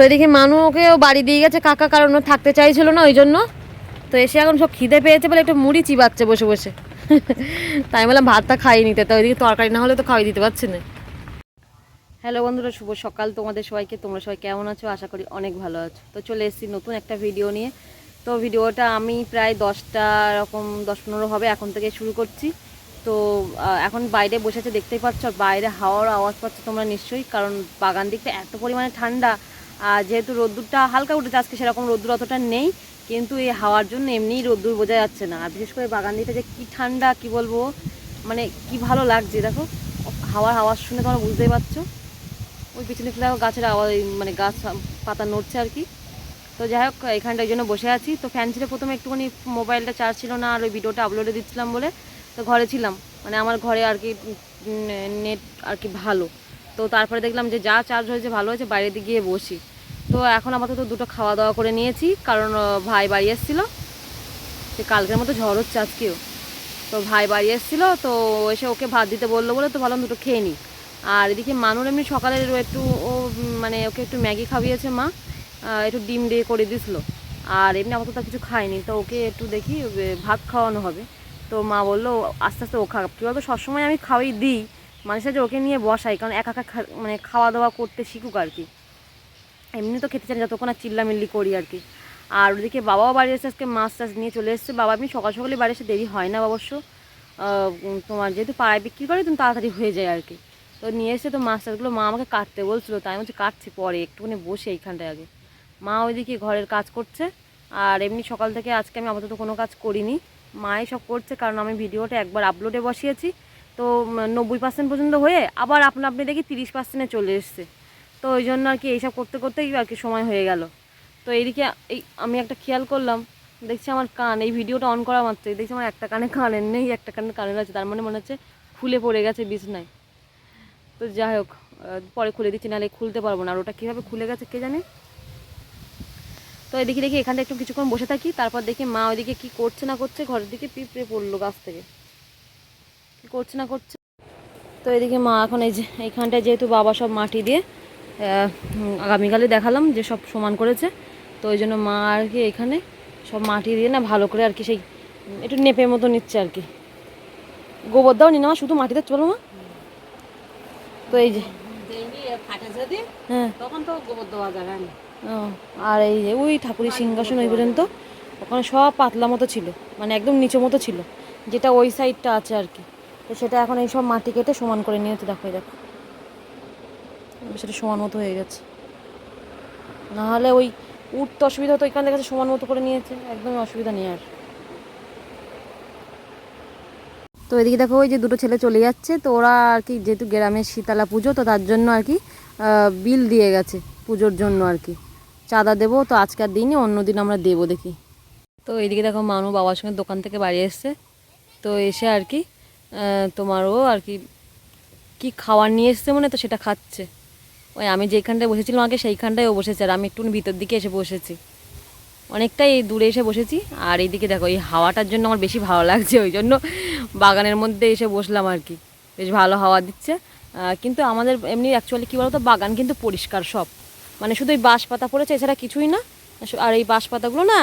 তো এদিকে মানু ওকেও বাড়ি দিয়ে গেছে, কাকা কারণ থাকতে চাইছিল না ওই জন্য। তো এসে এখন সব খিদে পেয়েছে বলে একটু মুড়ি চিবাচ্ছে বসে বসে। তাই বললাম, ভাতটা খাইয়ে নিতে তো ওইদিকে তরকারি না হলে তো খাওয়াই দিতে পারছি না। হ্যালো বন্ধুরা, শুভ সকাল তোমাদের সবাইকে, তোমরা সবাই কেমন আছো? আশা করি অনেক ভালো আছো। তো চলে এসেছি নতুন একটা ভিডিও নিয়ে। তো ভিডিওটা আমি প্রায় দশটা রকম, দশ পনেরো হবে এখন থেকে শুরু করছি। তো এখন বাইরে বসেছে দেখতেই পাচ্ছ বাইরে হাওয়ার আওয়াজ পাচ্ছ তোমরা নিশ্চয়ই, কারণ বাগান দিকটা এত পরিমাণে ঠান্ডা আর যেহেতু রোদ্দুরটা হালকা উঠেছে, আজকে সেরকম রোদ্দুর অতটা নেই, কিন্তু এই হাওয়ার জন্য এমনিই রোদ্দুর বোঝা যাচ্ছে না। আর বিশেষ করে বাগান দিকটা যে কী ঠান্ডা, কি বলব মানে কি ভালো লাগছে, দেখো, হাওয়ার আওয়াজ শুনে তোমরা বুঝতেই পারছ। ওই পিছনে ফেলে গাছের আওয়াজ মানে গাছ, পাতা নড়ছে আর কি। তো যাই হোক এখানটা জন্য বসে আছি। তো ফ্যান ছিল প্রথমে একটুখানি মোবাইলটা চার্জ ছিল না, আর ওই ভিডিওটা আপলোডে দিচ্ছিলাম বলে, তো ঘরে ছিলাম। মানে আমার ঘরে আর কি নেট আর কি ভালো। তো তারপরে দেখলাম যে যা চার্জ হয়েছে, ভালো হয়েছে বাইরে গিয়ে বসি। তো এখন আপাতত দুটো খাওয়া দাওয়া করে নিয়েছি, কারণ ভাই বাড়ি এসেছিল। সে কালকের মতো ঝড় হচ্ছে আজকেও। তো ভাই বাড়ি এসেছিল, তো এসে ওকে ভাত দিতে বলল বলে তো ভাবলাম দুটো খেয়ে নিই। আর এদিকে মানুর এমনি সকালে একটু, ও মানে ওকে একটু ম্যাগি খাইয়েছে মা একটু ডিম দিয়ে করে দিছিল আর এমনি আপাতত কিছু খায়নি, তো ওকে একটু দেখি ভাত খাওয়ানো হবে। তো মা বলল, আস্তে আস্তে ও খা কী বলতো, সবসময় আমি খাওয়াই দিই মাঝে সাঝে ওকে নিয়ে বসাই, কারণ একা একা মানে খাওয়া দাওয়া করতে শিখুক আর কি। এমনি তো খেতে চাই না, যতক্ষণ আর চিল্লামিল্লি করি আর কি। আর ওদিকে বাবাও বাড়ি এসে আজকে মাছ টাছ নিয়ে চলে এসেছে। বাবা আমি সকাল সকালে বাড়ি এসে দেরি হয় না অবশ্য। তোমার যেহেতু পাড়ায় বিক্রি করে তুমি তাড়াতাড়ি হয়ে যায় আর কি। তো নিয়ে এসে তো মাছ টাছগুলো মা আমাকে কাটতে বলছিল তাই আমি বলছি কাটছি পরে একটুখানি বসে এইখানটায় আগে। মা ওইদিকে ঘরের কাজ করছে আর এমনি সকাল থেকে আজকে আমি আপাতত কোনো কাজ করিনি। মাই সব করছে কারণ আমি ভিডিওটা একবার আপলোডে বসিয়েছি। তো নব্বই পার্সেন্ট পর্যন্ত হয়ে আবার আপনা আপনি দেখি তিরিশ পার্সেন্টে চলে এসছে। তো ওই জন্য আর কি এইসব করতে করতেই আর কি সময় হয়ে গেল। তো এইদিকে এই আমি একটা খেয়াল করলাম, দেখছি আমার কান, এই ভিডিওটা অন করা মাত্রই, দেখছি আমার একটা কানে কানের নেই, একটা কানে কানের আছে, তার মানে মনে হচ্ছে খুলে পড়ে গেছে বিছনায়। তো যাই হোক পরে খুলে দিচ্ছি, নাহলে খুলতে পারব না, আর ওটা কীভাবে খুলে গেছে কে জানে? তো এদিকে দেখি এখানটা একটু কিছুক্ষণ বসে থাকি, তারপর দেখি মা ওইদিকে কি করছে না করছে, ঘরের দিকে পিঁপড়ে পড়ল গাছ থেকে। কি করছে না করছে? তো এদিকে মা এখন এই যে এইখানটায় যেহেতু বাবা সব মাটি দিয়ে আগামীকালে দেখালাম যে সব সমান করেছে। তো ওই জন্য মা আর কি এখানে সব মাটি দিয়ে না ভালো করে আর কি সেই একটু নেপের মতো নিচ্ছে আর কি। গোবর দাও নি না শুধু মাটিতে চলো মা। তো এই যে হ্যাঁ। তখন তো গোবর দেওয়া ও, আর এই যে ওই ঠাকুরের সিংহাসন ওই পর্যন্ত ওখানে সব পাতলা মতো ছিল মানে একদম নিচু মতো ছিল যেটা ওই সাইডটা আছে আর কি। তো সেটা এখন এই সব মাটি কেটে সমান করে নিয়েছে দেখো দেখো। সেটা সমান মতো হয়ে গেছে। নাহলে ওই উঠতে অসুবিধা হতো, এখান থেকে সমান মতো করে নিয়েছে, একদমই অসুবিধা নেই আর। তো এদিকে দেখো, ওই যে দুটো ছেলে চলে যাচ্ছে, তো ওরা আর কি, যেহেতু গ্রামের শীতলা পুজো, তো তার জন্য আর কি বিল দিয়ে গেছে পুজোর জন্য আর কি। চাঁদা দেবো, তো আজকের দিনই, অন্য দিন আমরা দেবো দেখি। তো এইদিকে দেখো মানু বাবার সঙ্গে দোকান থেকে বাড়ি এসছে, তো এসে আর কি তোমারও আর কি কি খাবার নিয়ে এসছে মনে তো সেটা খাচ্ছে। ওই আমি যেখানটায় বসেছিলাম আগে সেইখানটায় ও বসেছে আর আমি একটু ভিতর দিকে এসে বসেছি। অনেকটাই দূরে এসে বসেছি আর এইদিকে দেখো এই হাওয়াটার জন্য আমার বেশি ভালো লাগছে ওই জন্য বাগানের মধ্যে এসে বসলাম আর কি। বেশ ভালো হাওয়া দিচ্ছে কিন্তু আমাদের এমনি অ্যাকচুয়ালি কী বলতো বাগান কিন্তু পরিষ্কার সব। মানে শুধু এই বাঁশ পাতা পড়েছে এছাড়া কিছুই না। আর এই বাঁশ পাতাগুলো না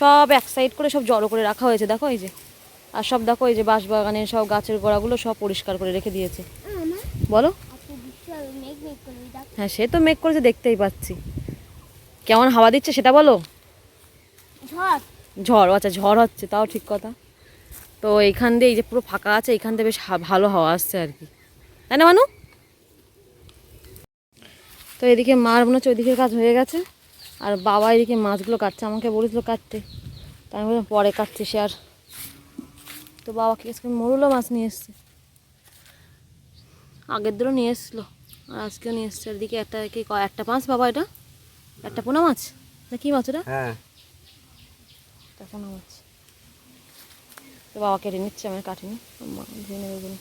সব এক সাইড করে সব জড়ো করে রাখা হয়েছে দেখো এই যে। আর সব দেখো এই যে বাঁশ বাগানের সব গাছের গোড়াগুলো সব পরিষ্কার করে রেখে দিয়েছে। বলো। হ্যাঁ সে তো মেঘ করেছে দেখতেই পাচ্ছি। কেমন হাওয়া দিচ্ছে সেটা বলো? ঝড়? আচ্ছা ঝড় হচ্ছে তাও ঠিক কথা। তো এইখান দিয়ে এই যে পুরো ফাঁকা আছে এইখান দিয়ে বেশ ভালো হাওয়া আসছে আর কি। তাই না মানু? তো এদিকে মার মনে হচ্ছে ওইদিকের কাজ হয়ে গেছে। আর বাবা এদিকে মাছগুলো কাটছে আমাকে বলেছিল কাটতে। তাই আমি বললাম পরে কাটছি সে আর। তো বাবাকে মরুলো মাছ নিয়ে এসছে। আগের দিনও নিয়ে এসছিলো। আর আজকেও নিয়ে এসছে এদিকে একটা কি একটা মাছ বাবা এটা? একটা পোনা মাছ? না কি মাছ এটা হ্যাঁ। একটা পোনা মাছ। তো বাবা কেটে নিচ্ছে আমার কাটিনি। ধুয়ে নেবে বলে।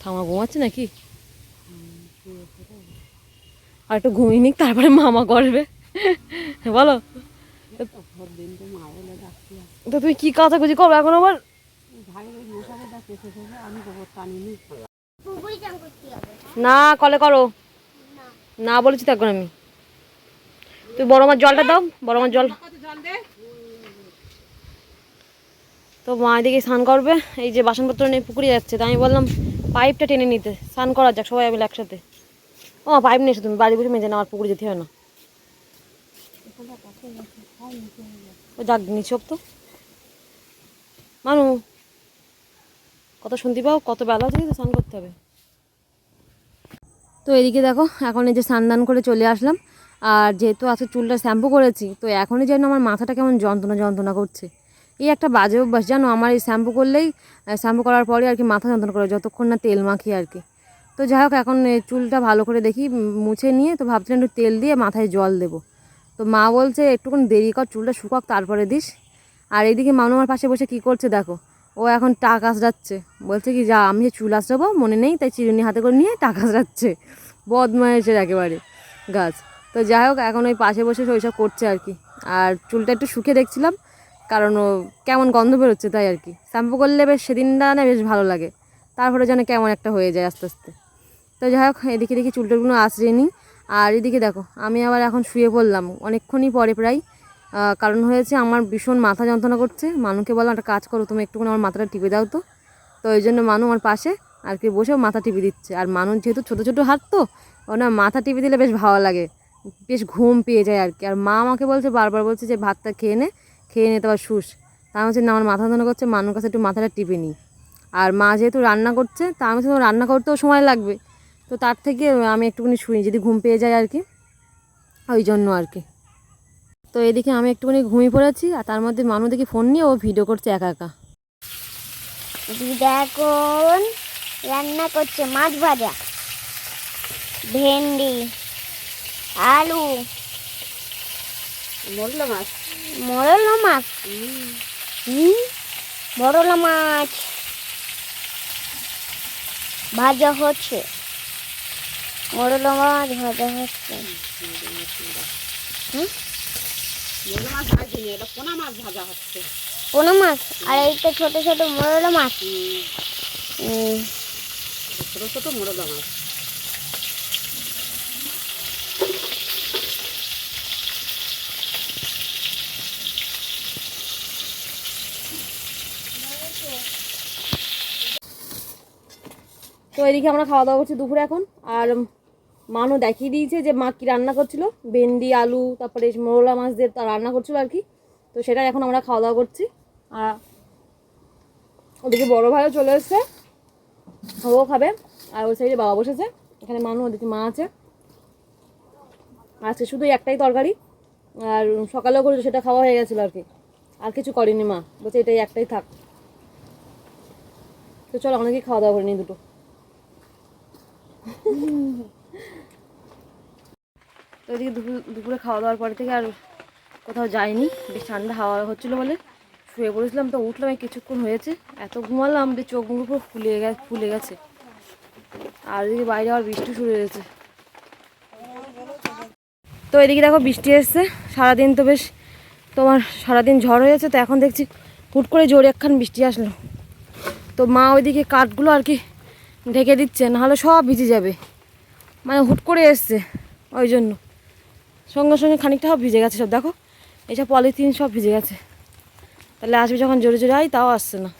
থামা ঘুমাচ্ছে নাকি? আর একটু ঘুমিয়ে নিক তারপরে মামা করবে। বলো। তো মা বলে ডাকছি তো কি কাচাকুচি করব? এখন আবার ভাই আমি গোবর টানিনি না কলে করো। না বলেছি তখন আমি। তুই বড় মার জলটা দাও বড় মাছ জল। তো মা এদিকে স্নান করবে এই যে বাসনপত্র নিয়ে পুকুরে যাচ্ছে তাই আমি বললাম পাইপটা টেনে নিতে স্নান করা যাক সবাই মিলে একসাথে। ও পাইপ নিয়ে এসো তুমি বাড়ি বসে মেজে না আমার পুকুরে যেতে হয় না। ও যাক নিচক তো। মানু কত শুনতে পাও কত বেলা থেকে তো স্নান করতে হবে। তো এদিকে দেখো, এখন এই যে স্নান দান করে চলে আসলাম। আর যেহেতু আজকে চুলটা শ্যাম্পু করেছি, তো এখনই যেন আমার মাথাটা কেমন যন্ত্রণা যন্ত্রণা করছে। এই একটা বাজে অভ্যাস, জানো? আমার এই শ্যাম্পু করলেই শ্যাম্পু করার পরে আর কি মাথা যন্ত্রণা করে, যতক্ষণ না তেল মাখি আর কি। তো যাই হোক, এখন চুলটা ভালো করে দেখি মুছে নিয়ে, তো ভাবছিলাম একটু তেল দিয়ে মাথায় জল দেবো। তো মা বলছে, একটুখানি দেরি কর, চুলটা শুকাক, তারপরে দিস। আর এইদিকে মানু আমার পাশে বসে কি করছে দেখো ও এখন টাক আসরাচ্ছে বলছে কি, যা, আমি চুল আসরাবো মনে নেই, তাই চিরুনি হাতে করে নিয়ে টাক আসরাচ্ছে বদমাইশের একেবারে গাছ। তো যাই হোক, এখন ওই পাশে বসে ওইসব করছে আর কি। আর চুলটা একটু শুকিয়ে দেখছিলাম, কারণ ও কেমন গন্ধ বেরোচ্ছে তাই আর কি। শ্যাম্পু করলে বেশ সেদিনটা না বেশ ভালো লাগে, তারপরে যেন কেমন একটা হয়ে যায় আস্তে আস্তে। তো যাই হোক, এদিকে দেখি চুলটাগুলো আশ্রয় নিই আর এদিকে দেখো, আমি আবার এখন শুয়ে পড়লাম, অনেকক্ষণই পরে প্রায় কারণ হয়েছে আমার ভীষণ মাথা যন্ত্রণা করছে। মানুকে বললাম একটা কাজ করো তুমি একটুখানি আমার মাথাটা টিপে দাও তো। তো ওই জন্য মানু আমার পাশে আর কি বসেও মাথা টিপে দিচ্ছে। আর মানুষ যেহেতু ছোটো ছোটো হাত তো ও না মাথা টিপে দিলে বেশ ভালো লাগে। বেশ ঘুম পেয়ে যায় আর কি। আর মা আমাকে বলছে বারবার বলছে যে ভাতটা খেয়ে নে খেয়ে নে তোমার শুস। তা আমি না আমার মাথা যন্ত্রণা করছে মানুষ কাছে একটু মাথাটা টিপে নিই। আর মা যেহেতু রান্না করছে তা আমি বলছি, রান্না করতেও সময় লাগবে। তো তার থেকে আমি একটুখানি শুই যদি ঘুম পেয়ে যায় আর কি। ওই জন্য আর কি। তো এদিকে আমি একটুখানি ঘুমিয়ে পড়েছি আর তার মধ্যে মানুষ দেখি ফোন নিয়ে ও ভিডিও করছে একা একা। দিদা এখন রান্না করছে মাছ ভাজা ভেন্ডি আলু। মরলো মাছ? মরলা মাছ। হুম। মরলা মাছ। ভাজা হচ্ছে। মরলা মাছ ভাজা হচ্ছে। মরলো মাছ ভাজিনি এটা পোনা মাছ ভাজা হচ্ছে। কোনো মাছ? আর এইটা ছোট ছোট মরলা মাছ? ছোটো ছোটো মরলো মাছ। তো এদিকে আমরা খাওয়া দাওয়া করছি দুপুরে এখন আর মানু দেখিয়ে দিয়েছে যে মা কী রান্না করছিল। ভেন্ডি, আলু, তারপরে মোরলা মাছ দিয়ে তা রান্না করছিল আর কি। তো সেটা এখন আমরা খাওয়া দাওয়া করছি। আর ওদিকে বড় ভাইও চলে এসছে। ও খাবে। আর ওই সাইডে বাবা বসেছে। এখানে মানু, ওদিকে মা আছে। আজকে শুধু একটাই তরকারি। আর সকালেও করে সেটা খাওয়া হয়ে গেছিল আর কি। আর কিছু করেনি মা। বলছে এটাই একটাই থাক। তো চলো, অনেকেই খাওয়া দাওয়া করে নিই দুটো। তো এদিকে দুপুর খাওয়া দাওয়ার পরে থেকে আর কোথাও যাইনি। বেশ ঠান্ডা হাওয়া হচ্ছিল বলে শুয়ে পড়েছিলাম। তো উঠলাম কিছুক্ষণ হয়েছে। এত ঘুমালাম যে চোখ মুখ পুরো ফুলে গেছে ফুলে গেছে। আর এদিকে বাইরে আবার বৃষ্টি শুরু হয়েছে। তো এদিকে দেখো বৃষ্টি এসছে। সারাদিন তো বেশ তোমার সারাদিন ঝড় হয়েছে। তো এখন দেখছি হুট করে জোরে একখান বৃষ্টি আসলো। তো মা ওইদিকে কাঠগুলো আর কি ঢেকে দিচ্ছে, নাহলে সব ভিজে যাবে। মানে হুট করে এসছে, ওই জন্য। সঙ্গে সঙ্গে খানিকটা সব ভিজে গেছে সব, দেখো। এইসব পলিথিন সব ভিজে গেছে। তাহলে আসবে যখন জোরে জোরে আই তাও আসছে না।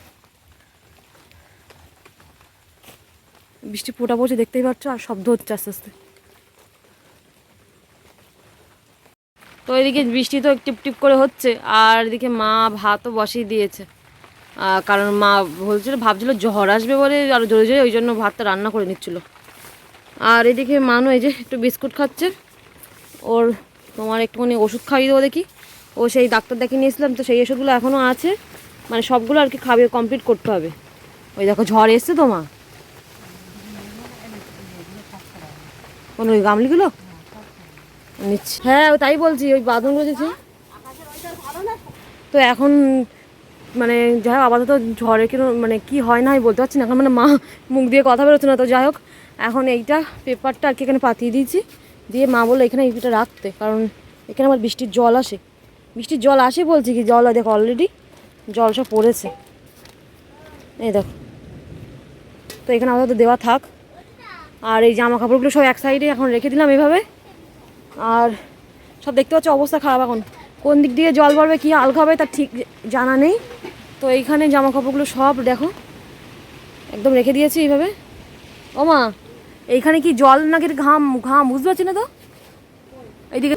বৃষ্টি ফোটা পড়ছে, দেখতেই পাচ্ছ, আর শব্দ হচ্ছে আস্তে আস্তে। তো এদিকে বৃষ্টি তো টিপ টিপ করে হচ্ছে, আর এদিকে মা ভাতও বসিয়ে দিয়েছে। কারণ মা বলছিল, ভাবছিল ঝড় আসবে বলে, আর জোরে জোরে, ওই জন্য ভাতটা রান্না করে নিচ্ছিল। আর এদিকে মানু এই যে একটু বিস্কুট খাচ্ছে। ওর তোমার একটুখানি ওষুধ খাইয়ে দেবো দেখি। ও সেই ডাক্তার দেখিয়ে নিয়েছিলাম, তো সেই ওষুধগুলো এখনও আছে। মানে সবগুলো আর কি খাবে কমপ্লিট করতে হবে। ওই দেখো, ঝড় এসছে তো মা। কোন ওই গামলিগুলো? হ্যাঁ তাই বলছি, ওই বাদনগুলো দেখছি তো এখন মানে যাই হোক, আপাতত ঝড়ে কিনো মানে কি হয় না আমি বলতে পারছি না। এখন মানে মা মুখ দিয়ে কথা বেরোচ্ছে না, তো যাই হোক, এখন এইটা পেপারটা আর কি এখানে পাতিয়ে দিয়েছি। দিয়ে মা বলল, এখানে এইটা রাখতে। কারণ এখানে আমার বৃষ্টির জল আসে। বৃষ্টির জল আসে বলছি কি, জল দেখো অলরেডি জল সব পড়েছে। এই দেখো। তো এখানে আপাতত দেওয়া থাক। আর এই জামা কাপড়গুলো সব এক সাইডে এখন রেখে দিলাম এভাবে। আর সব দেখতে পাচ্ছ অবস্থা খারাপ এখন। কোন দিক দিয়ে জল পড়বে, কী হালকা হবে তার ঠিক জানা নেই। তো এইখানে জামা কাপড়গুলো সব দেখো। একদম রেখে দিয়েছি এইভাবে। ও মা এইখানে কি জল নাকি ঘাম ঘাম, বুঝতে পারছি না তো? এইদিকে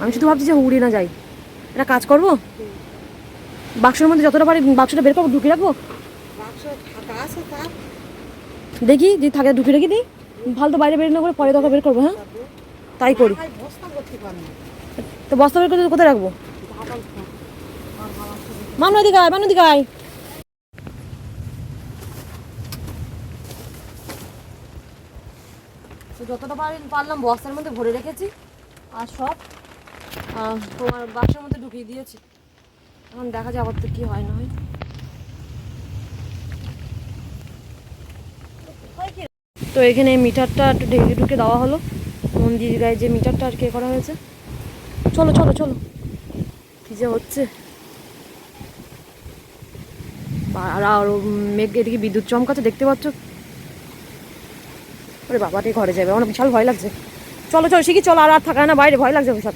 আমি শুধু ভাবছি যে উড়ে না যাই। এটা কাজ করব? বাক্সের মধ্যে যতটা পারি বাক্সটা বের করব, ঢুকে রাখব? দেখি, যদি থাকে ঢুকে রেখে দিই। ভালো তো বাইরে বের না করে পরে দরকার বের করব হ্যাঁ? তাই করি। তো বস্তা বের করে কোথায় রাখব? মামলা দিকে আয় মামলা দিকে আয়। যতটা পারি পারলাম বস্তার মধ্যে ভরে রেখেছি। আর সব তোমার বাক্সের মধ্যে ঢুকিয়ে দিয়েছি। এখন দেখা যাক আবার তো কী হয় না হয়। তো এখানে মিটারটা একটু ঢেকে ঢুকে দেওয়া হলো। মন্দির গায়ে যে মিটারটা আর কে করা হয়েছে। চলো চলো চলো। কি যে হচ্ছে। আর মেঘ এদিকে বিদ্যুৎ চমকাচ্ছে, দেখতে পাচ্ছ? ওরে বাবাটি ঘরে যাবে। আমার বিশাল ভয় লাগছে। চলো চলো শিখি চলো, আর আর থাকা না বাইরে, ভয় লাগছে বিশাল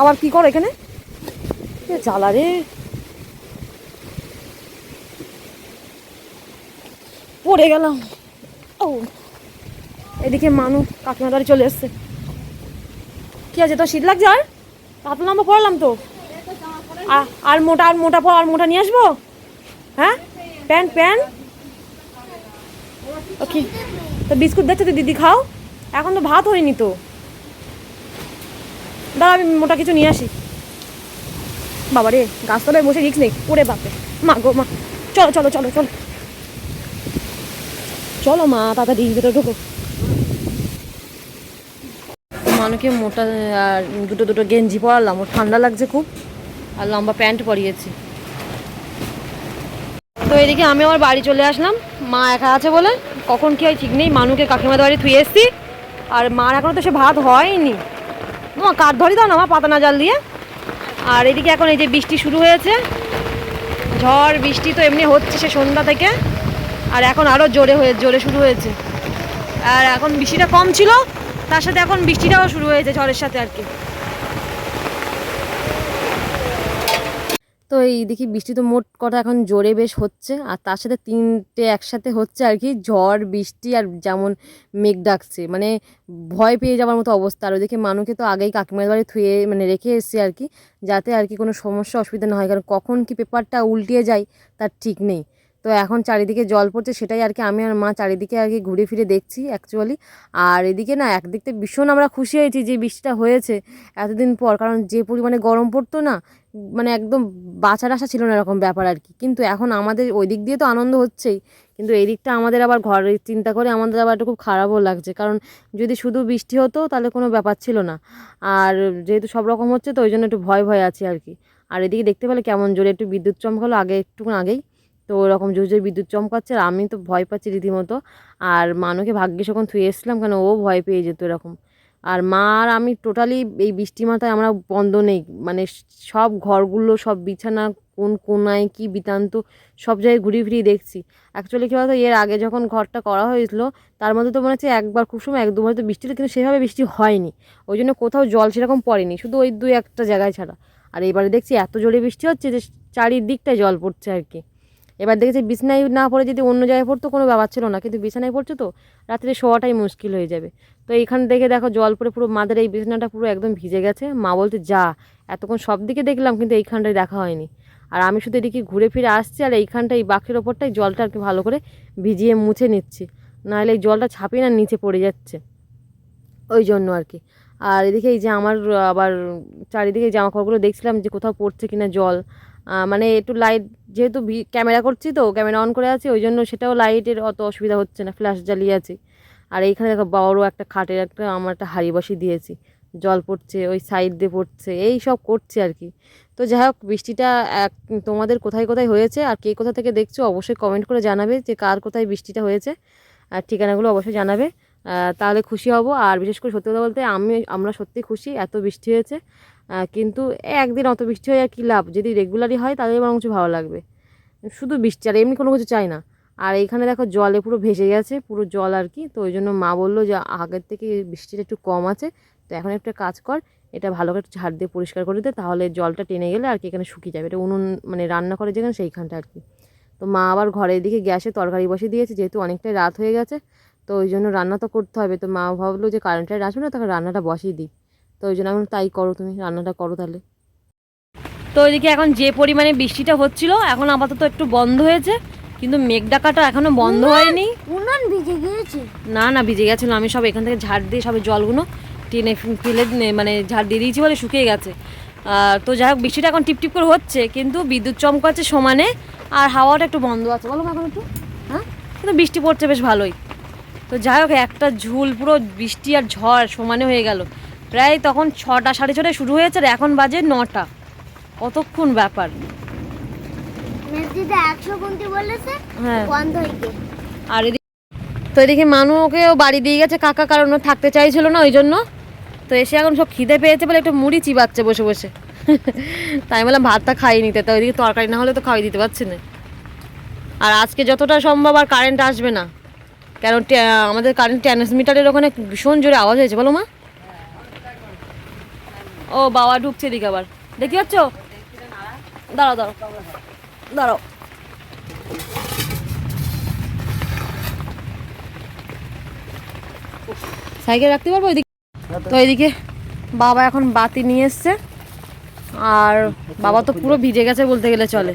আবার কি করো এখানে? জ্বালা রে। পড়ে গেলাম। ও। এদিকে মানু কাকিমা বাড়ি চলে এসছে। কি আছে, তোর শীত লাগছে আর? পাতলা লম্বা পড়লাম তো। আর মোটা আর মোটা আর মোটা নিয়ে আসব? হ্যাঁ? Pant pant? ওকে তো বিস্কুট দেখছ তো দিদি খাও। এখন তো ভাত হয়নি তো। দাঁড়া, আমি মোটা কিছু নিয়ে আসি। বাবা রে গাছতলায় বসে রিক্স নেই। ওরে বাপরে। মা গো, মা। চলো চলো চলো চলো। চলো মা, তাড়াতাড়ি ভিতরে ঢুকো। মানুষকে মোটা, আর দুটো দুটো গেঞ্জি পরালাম। ওর ঠান্ডা লাগছে খুব। আর লম্বা প্যান্ট পরিয়েছি। তো এদিকে আমি আমার বাড়ি চলে আসলাম। মা একা আছে বলে কখন কি হয় ঠিক নেই, মানুকে কাকিমাদের বাড়ি থুয়ে এসছি। আর মার এখনও তো সে ভাত হয়নি। মা, কাঠ ধরি দাও না মা পাতা না জাল দিয়ে। আর এদিকে এখন এই যে বৃষ্টি শুরু হয়েছে। ঝড়, বৃষ্টি তো এমনি হচ্ছে সে সন্ধ্যা থেকে। আর এখন আরও জোরে হয়ে, জোরে শুরু হয়েছে। আর এখন বৃষ্টিটা কম ছিল, তার সাথে এখন বৃষ্টিটাও শুরু হয়েছে ঝড়ের সাথে আর কি। তো এই দেখি বৃষ্টি তো মোট কথা এখন জোরে বেশ হচ্ছে, আর তার সাথে তিনটে একসাথে হচ্ছে আর কি ঝড়, বৃষ্টি আর যেমন মেঘ ডাকছে। মানে ভয় পেয়ে যাওয়ার মতো অবস্থা। আর ওদিকে মানুষকে তো আগেই কাকিমার বাড়ি থুয়ে মানে রেখে এসেছি আর কি, যাতে আর কি কোনো সমস্যা, অসুবিধা না হয়। কারণ কখন কি পেপারটা উল্টিয়ে যায় তার ঠিক নেই। তো এখন চারিদিকে জল পড়ছে, সেটাই আর কি আমি আর মা চারিদিকে আর কি ঘুরে ফিরে দেখছি অ্যাকচুয়ালি আর এদিকে না একদিক থেকে ভীষণ আমরা খুশি হয়েছি যে বৃষ্টিটা হয়েছে এতদিন পর। কারণ যে পরিমাণে গরম পড়তো না মানে একদম বাঁচার আশা ছিল না এরকম ব্যাপার আর কি। কিন্তু এখন আমাদের ওই দিক দিয়ে তো আনন্দ হচ্ছেই। কিন্তু এই দিকটা আমাদের আবার ঘরের চিন্তা করে আমাদের আবার একটু খুব খারাপও লাগছে। কারণ যদি শুধু বৃষ্টি হতো তাহলে কোনো ব্যাপার ছিল না। আর যেহেতু সব রকম হচ্ছে তো ওই জন্য একটু ভয় ভয় আছে আর কি। আর এদিকে দেখতে পেলে কেমন জোরে একটু বিদ্যুৎ চমকালো আগে একটুক্ষণ আগেই। তো ওরকম জোর জোর বিদ্যুৎ চমকাচ্ছে আর আমি তো ভয় পাচ্ছি রীতিমতো। আর মানুকে ভাগ্যে যখন থুয়ে এসেছিলাম কেন ও ভয় পেয়ে যেত এরকম। আর মা আর আমি টোটালি এই বৃষ্টি মাথায় আমরা বন্ধ নেই। মানে সব ঘরগুলো সব বিছানা কোন কোনায় কি বিতান্ত সব জায়গায় ঘুরিয়ে ফিরিয়ে দেখছি। অ্যাকচুয়ালি কী বলতো এর আগে যখন ঘরটা করা হয়েছিল তার মধ্যে তো মনে হচ্ছে একবার খুব সময় এক দুবার তো বৃষ্টি হলো, কিন্তু সেভাবে বৃষ্টি হয়নি। ওই জন্য কোথাও জল সেরকম পড়েনি শুধু ওই দুই একটা জায়গায় ছাড়া। আর এবারে দেখছি এত জোরে বৃষ্টি হচ্ছে যে চারিদিকটায় জল পড়ছে আর কি। এবার দেখেছি বিছানায় না পড়ে যদি অন্য জায়গায় পড়তো, কোনো ব্যাপার ছিল না। কিন্তু বিছানায় পড়ছে তো, রাত্রে শোয়াটাই মুশকিল হয়ে যাবে। তো এইখান থেকে দেখো জল পড়ে পুরো মাদের এই বিছানাটা পুরো একদম ভিজে গেছে। মা বলতে যা। এতক্ষণ সব দিকে দেখলাম, কিন্তু এইখানটায় দেখা হয়নি। আর আমি শুধু এদিকে ঘুরে ফিরে আসছি আর এইখানটা এই বাক্সের ওপরটাই জলটা আর কি ভালো করে ভিজিয়ে মুছে নিচ্ছি। নাহলে এই জলটা ছাপিয়ে না নিচে পড়ে যাচ্ছে। ওই জন্য আর কি। আর এদিকে এই যে আমার আবার চারিদিকে জামা কাপড়গুলো দেখছিলাম যে কোথাও পড়ছে কিনা জল। মানে একটু লাইট যেহেতু ক্যামেরা করছি তো ক্যামেরা অন করে আছি, ওই জন্য সেটাও লাইটের অত অসুবিধা হচ্ছে না ফ্ল্যাশ জ্বালিয়ে আছে। আর এইখানে দেখো, বড় একটা খাটের একটা, আমার একটা হাঁড়ি বসিয়ে দিয়েছি। জল পড়ছে, ওই সাইড দিয়ে পড়ছে, এই সব করছে আর কি। তো যাই হোক, বৃষ্টিটা এক, তোমাদের কোথায় কোথায় হয়েছে আর কে কোথা থেকে দেখছ, অবশ্যই কমেন্ট করে জানাবে যে কার কোথায় বৃষ্টিটা হয়েছে। আর ঠিকানাগুলো অবশ্যই জানাবে। তাহলে খুশি হব। আর বিশেষ করে সত্যি কথা বলতে, আমি, আমরা সত্যি খুশি, এত বৃষ্টি হয়েছে। কিন্তু একদিন অত বৃষ্টি হয় আর কী লাভ? যদি রেগুলারই হয়, তাহলে বরং কিছু ভালো লাগবে। শুধু বৃষ্টি আর এমনি কোনো কিছু চাই না। আর এইখানে দেখো জলে পুরো ভেসে গেছে, পুরো জল আর কি। তো ওই জন্য মা বলল যে, আগের থেকে বৃষ্টিটা একটু কম আছে, তো এখন একটা কাজ কর, এটা ভালো করে ঝাড় দিয়ে পরিষ্কার করে দে, তাহলে জলটা টেনে গেলে আর কি এখানে শুকিয়ে যাবে। এটা উনুন মানে রান্না করে যেখানে সেইখানটা আর কি। তো মা আবার ঘরের দিকে গ্যাসে তরকারি বসিয়ে দিয়েছে, যেহেতু অনেকটাই রাত হয়ে গেছে, তো ওই জন্য রান্না তো করতে হবে। তো মা ভাবলো যে কারেন্টটা আসবে না তখন রান্নাটা বসিয়ে দিই। তো ওই জন্য আমি তাই করো তুমি রান্নাটা করো তাহলে। তো ওইদিকে এখন যে পরিমাণে বৃষ্টিটা হচ্ছিল এখন আপাতত একটু বন্ধ হয়েছে কিন্তু মেঘ ডাকাটা এখনও বন্ধ হয়নি। উনান ভিজে গিয়েছে। না না ভিজে গেছিল আমি সব এখান থেকে ঝাড় দিয়ে সব জলগুলো টেনে ফেলে মানে ঝাড় দিয়ে দিয়েছি বলে শুকিয়ে গেছে। আর তো যাই হোক বৃষ্টিটা এখন টিপটিপ করে হচ্ছে কিন্তু বিদ্যুৎ চমকাচ্ছে সমানে আর হাওয়াটা একটু বন্ধ আছে। বলো এখন একটু হ্যাঁ? কিন্তু বৃষ্টি পড়ছে বেশ ভালোই। তো যাই হোক একটা ঝুল পুরো বৃষ্টি আর ঝড় সমানে হয়ে গেল। প্রায় তখন ছটা সাড়ে ছটায় শুরু হয়েছে আর এখন বাজে নটা। কতক্ষণ ব্যাপার? হ্যাঁ। আর এদিকে তো এদিকে মানুকেও বাড়ি দিয়ে গেছে কাকা কারণ ও থাকতে চাইছিল না ওই জন্য। তো এসে এখন সব খিদে পেয়েছে বলে একটু মুড়ি চিবাচ্ছে বসে বসে। তাই বললাম ভাতটা খাইয়ে নিতে। তো ওইদিকে তরকারি না হলে তো খাইয়ে দিতে পারছি না। আর আজকে যতটা সম্ভব আর কারেন্ট আসবে না। কেন আমাদের কারেন্ট ট্রান্সমিটারের ওখানে ভীষণ জোরে আওয়াজ হয়েছে বলো মা। ও বাবা ঢুকছে এদিকে আবার। দেখতে পাচ্ছ? দাঁড়াও দাঁড়াও। দাঁড়াও। সাইকেল রাখতে পারব ওইদিকে তো এইদিকে বাবা এখন বাতি নিয়ে এসছে। আর বাবা তো পুরো ভিজে গেছে বলতে গেলে চলে।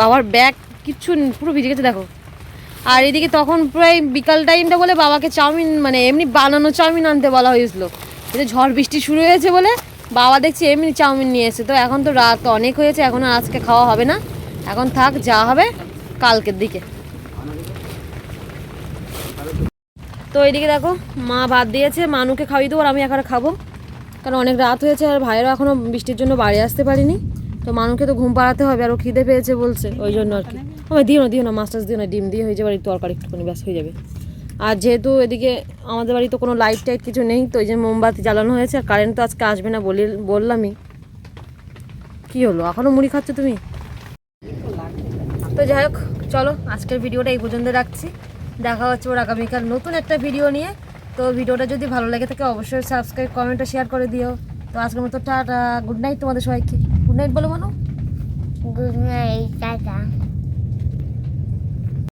বাবার ব্যাগ কিচ্ছু পুরো ভিজে গেছে, দেখো। আর এদিকে তখন প্রায় বিকাল টাইমটা বলে বাবাকে চাউমিন মানে এমনি বানানো চাউমিন আনতে বলা হয়েছিল। কিন্তু ঝড় বৃষ্টি শুরু হয়েছে বলে বাবা দেখছি এমনি চাউমিন নিয়ে এসে তো এখন তো রাত অনেক হয়েছে, এখন আজকে খাওয়া হবে না। এখন থাক, যা হবে কালকের দিকে। তো এইদিকে দেখো, মা ভাত দিয়েছে, মানুকে খাওয়িয়ে দেবো আর আমি একা খাব। কারণ অনেক রাত হয়েছে আর ভাইয়েরও এখনও বৃষ্টির জন্য বাড়ি আসতে পারিনি। তো মানুষকে তো ঘুম পাড়াতে হবে, আর ও খিদে পেয়েছে বলছে। ওই জন্য আর কি। আমি দিও না দিও না টাছ দিও না, ডিম দিয়ে হয়ে যাবে, আর তরকারি একটুখানি ব্যাস হয়ে যাবে। আর যেহেতু এদিকে আমাদের বাড়ি তো কোনো লাইট টাইট কিছু নেই, তো ওই যে মোমবাতি জ্বালানো হয়েছে, আর কারেন্ট তো আজকে আসবে না বলি বললামই। কি হলো? এখনও মুড়ি খাচ্ছ তুমি? তো যাই হোক, চলো, আজকের ভিডিওটা এই পর্যন্ত রাখছি। দেখা হচ্ছে ওর আগামীকাল নতুন একটা ভিডিও নিয়ে। তো ভিডিওটা যদি ভালো লাগে থাকে, অবশ্যই সাবস্ক্রাইব কমেন্ট শেয়ার করে দিও। তো আজকের মতো টাটা গুড নাইট তোমাদের সবাইকে। গুড নাইট বলো মানো গুড নাইট টাটা